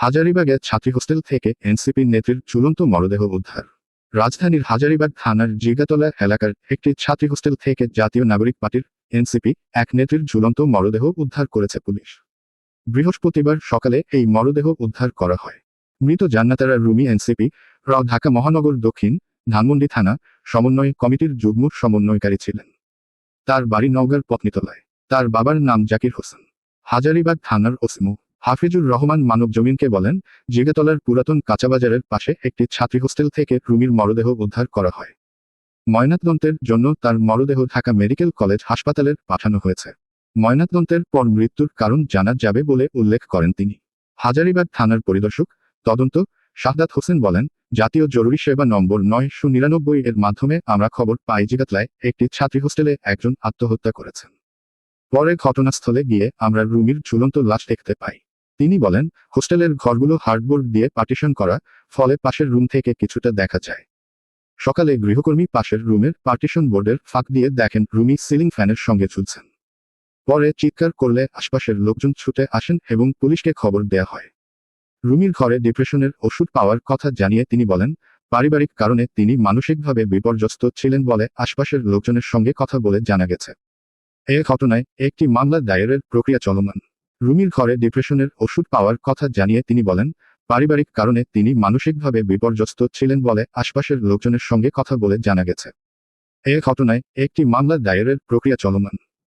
হাজারিবাগে ছাত্রী হোস্টেল থেকে এনসিপি নেত্রীর ঝুলন্ত মরদেহ উদ্ধার। রাজধানীর হাজারিবাগ থানার জিগাতলা এলাকার একটি ছাত্রী হোস্টেল থেকে জাতীয় নাগরিক পার্টির এনসিপি এক নেত্রীর ঝুলন্ত মরদেহ উদ্ধার করেছে পুলিশ। বৃহস্পতিবার সকালে এই মরদেহ উদ্ধার করা হয়। মৃত জান্নাতারা রুমি এনসিপি র ঢাকা মহানগর দক্ষিণ, ধানমন্ডি থানা, সমন্বয় কমিটির যুগ্ম সমন্বয়কারী ছিলেন। তার বাড়ি নওগাঁর পত্নীতলায়। তার বাবার নাম জাকির হোসেন। হাজারিবাগ থানার ওসিমু। হাফিজুর রহমান মানব জমিনকে বলেন, জিগাতলার পুরাতন কাঁচাবাজারের পাশে একটি ছাত্রী হোস্টেল থেকে রুমির মরদেহ উদ্ধার করা হয়। ময়নাতদন্তের জন্য তার মরদেহ ঢাকা মেডিকেল কলেজ হাসপাতালের পাঠানো হয়েছে। ময়নাতদন্তের পর মৃত্যুর কারণ জানা যাবে বলে উল্লেখ করেন তিনি। হাজারিবাগ থানার পরিদর্শক, তদন্ত, শাহদাত হোসেন বলেন, জাতীয় জরুরি সেবা নম্বর নয়শো নিরানব্বই এর মাধ্যমে আমরা খবর পাই জিগাতলায় একটি ছাত্রী হোস্টেলে একজন আত্মহত্যা করেছেন। পরে ঘটনাস্থলে গিয়ে আমরা রুমির ঝুলন্ত লাশ দেখতে পাই। তিনি বলেন, হোস্টেলের ঘরগুলো হার্ডবোর্ড দিয়ে পার্টিশন করা, ফলে পাশের রুম থেকে কিছুটা দেখা যায়। সকালে গৃহকর্মী পাশের রুমের পার্টিশন বোর্ডের ফাঁক দিয়ে দেখেন রুমি সিলিং ফ্যানের সঙ্গে ঝুলছেন। পরে চিৎকার করলে আশপাশের লোকজন ছুটে আসেন এবং পুলিশকে খবর দেয়া হয়। রুমির ঘরে ডিপ্রেশনের ওষুধ পাওয়ার কথা জানিয়ে তিনি বলেন, পারিবারিক কারণে তিনি মানসিকভাবে বিপর্যস্ত ছিলেন বলে আশপাশের লোকজনের সঙ্গে কথা বলে জানা গেছে। এ ঘটনায় একটি মামলা দায়েরের প্রক্রিয়া চলমান। রুমির ঘরে ডিপ্রেশনের ওষুধ পাওয়ার কথা জানিয়ে তিনি বলেন, পারিবারিক কারণে তিনি মানসিকভাবে বিপর্যস্ত ছিলেন বলে আশপাশের লোকজনের সঙ্গে কথা বলে জানা গেছে। এ ঘটনায় একটি মামলা দায়েরের প্রক্রিয়া চলমান।